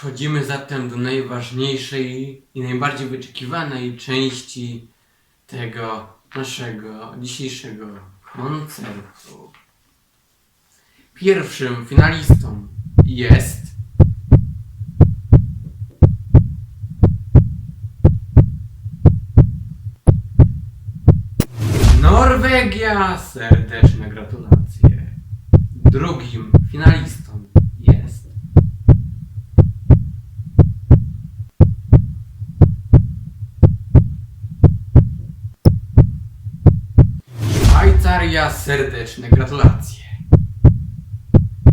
Przechodzimy zatem do najważniejszej i najbardziej wyczekiwanej części tego naszego dzisiejszego koncertu. Pierwszym finalistą jest Norwegia. Serdeczne gratulacje. Drugim finalistą jest Szwajcaria. Serdeczne gratulacje.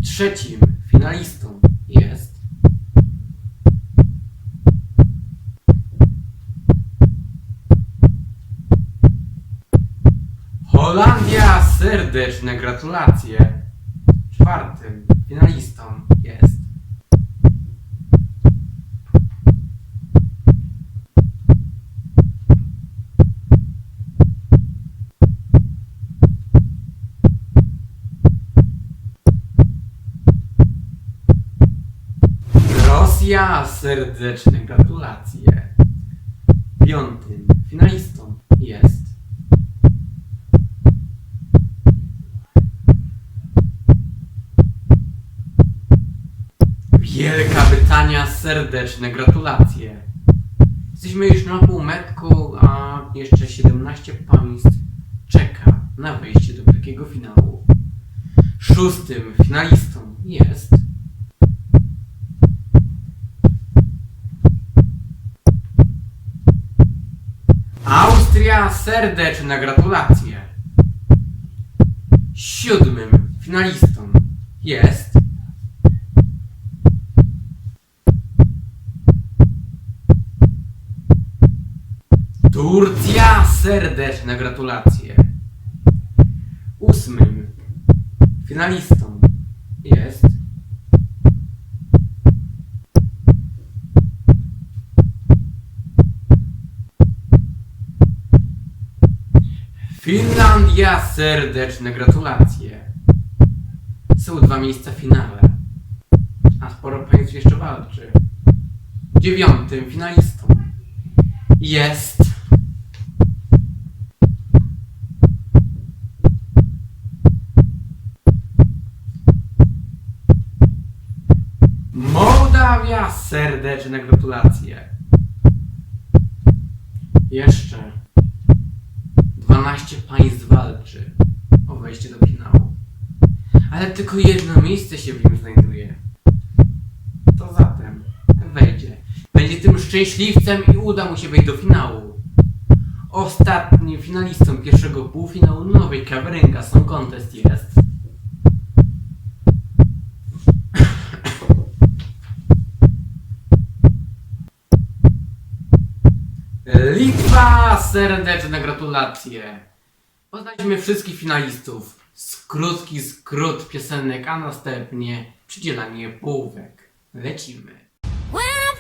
Trzecim finalistą jest Holandia. Serdeczne gratulacje. Czwartym finalistą jest Rosja. Serdeczne gratulacje. Piątym finalistą jest Wielka Brytania, serdeczne gratulacje. Jesteśmy już na półmetku, a jeszcze 17 państw czeka na wejście do wielkiego finału. Szóstym finalistą jest Austria, serdeczne gratulacje. Siódmym finalistą jest Turcja, serdeczne gratulacje. Ósmym finalistą jest Finlandia, serdeczne gratulacje. Są dwa miejsca w finale, a sporo państw jeszcze walczy. Dziewiątym finalistą jest Mołdawia, serdeczne gratulacje. Jeszcze 12 państw walczy o wejście do finału. Ale tylko jedno miejsce się w nim znajduje. To zatem wejdzie. Będzie tym szczęśliwcem i uda mu się wejść do finału. Ostatnim finalistą pierwszego półfinału nowej Kawerynka Song Contest jest... Litwa! Serdeczne gratulacje! Poznaliśmy wszystkich finalistów. Skrótki skrót piosenek, a następnie przydzielanie półek. Lecimy. When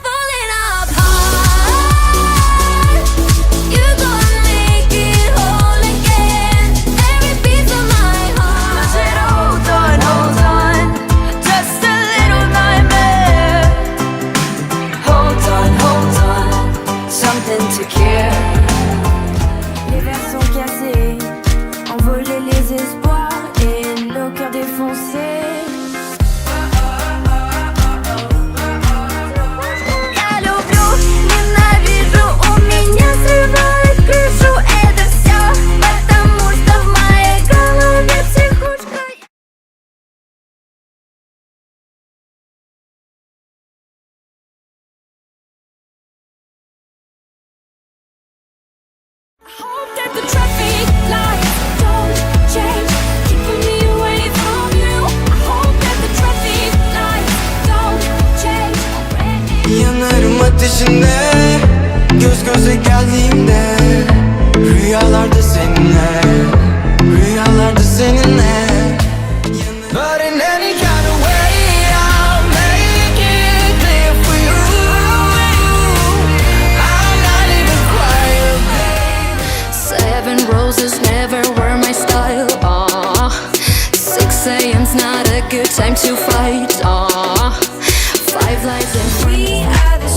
désespoir et nos cœurs défoncés. peşinde Göz göze geldiğimde Rüyalarda seninle Rüyalarda seninle Roses never were my style. Ah, 6 not a good time to fight. Ah, five lives and three others.